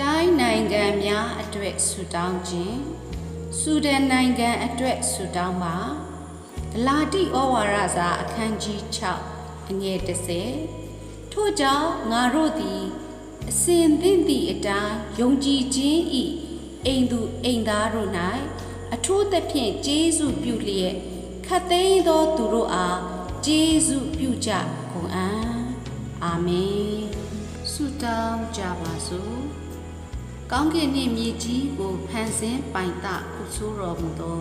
တိုင်းနိုင်ငံများအတွက်ဆုတောင်းခြင်းဆူဒန်နိုင်ငံအတွက်ဆုတောင်းပါဂလာတိဩဝါဒစာအခန်းကြီး6အငယ်30ထို့ကြောင့်ငါတို့သည်အစဉ်သင့်သည့်အတိုင်းယုံကြည်ခြင်းဤအိမ်သူအိမ်သားတို့၌အထူးသဖြင့်ကျေးဇူးပြုလျက်ခတ်သိမ်းသောသူတို့အားကျေးဇူးပြုကြကုန်အံ့အာမင်ဆုတောင်းကြပါစို့ ကောင်းကင်နှင့်မြေကြီးကိုဖန်ဆင်းပိုင်တကုဆိုးတော်မူသော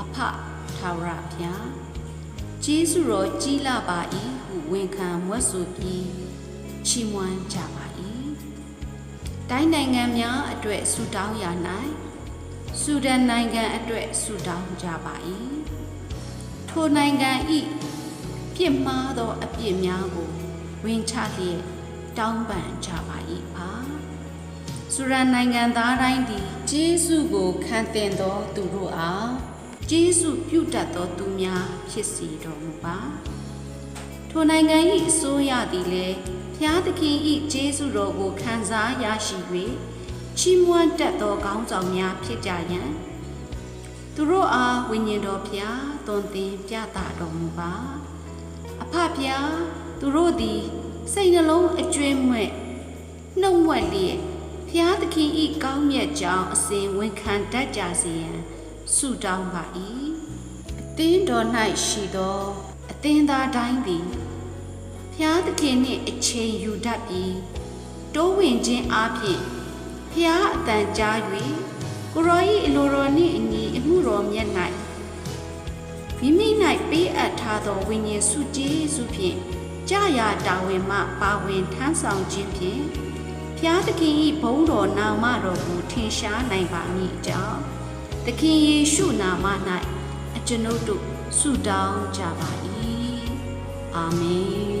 အဖထာဝရဘုရားကျေးဇူးတော်ကြီးလာပါ၏ဟုဝန်ခံမွတ်ဆိုပြီးချီးမွမ်းကြပါ၏တိုင်းနိုင်ငံများအတွက်ဆုတောင်းရာ၌ဆူဒန်နိုင်ငံအတွက်ဆုတောင်းကြပါ၏ထိုနိုင်ငံ၏ပြစ်မှားသောအပြစ်များကိုဝင်ချလျက်တောင်းပန်ကြပါ၏ပါ စူရန်နိုင်ငံသားတိုင်းသည်ဂျေစုကိုခံတင်သောသူတို့အားဂျေစုပြုတတ်သောသူများဖြစ်စီတော်မူပါထိုနိုင်ငံ၏အစိုးရသည်လည်းဖျားသခင်၏ဂျေစုတော်ကိုခံစားရရှိ၍ချီးမွမ်းတတ်သောကောင်းဆောင်များဖြစ်ကြရန်သူတို့အားဝိညာဉ်တော်ဖျားသွန်သင်ပြသတော်မူပါအဖဖျားသူတို့သည်စိတ်နှလုံးအကျွမ်းမဲ့နှုတ်မွက်လျက် ဖျားသခင်ဤကောင်းမြတ်ကြောင်းအစဉ်ဝန်ခံတတ်ကြစေရန်ဆုတောင်းပါ၏အသင်းတော်၌ရှိသောအသင်းသားတိုင်းသည်ဖျားသခင်နှင့်အချိန်ယူတတ်ပြီးတိုးဝင်ခြင်းအပြင်ဖျားအတန်ကြား၍ကိုရောဤအလိုတော်နှင့်အညီအမှုတော်မြတ်၌မိမိ၌ပေးအပ်ထားသောဝိညာဉ်စုကျေးစုဖြင့်ကြာရာတာဝန်မှပါဝင်ထမ်းဆောင်ခြင်းဖြင့် ဖျားသခင်ဤဘုန်းတော်နာမတော်ကိုထင်ရှားနိုင်ပါမည်အကြောင်းသခင်ယေရှုနာမ၌အကျွန်ုပ်တို့ဆုတောင်းကြပါ၏အာမင်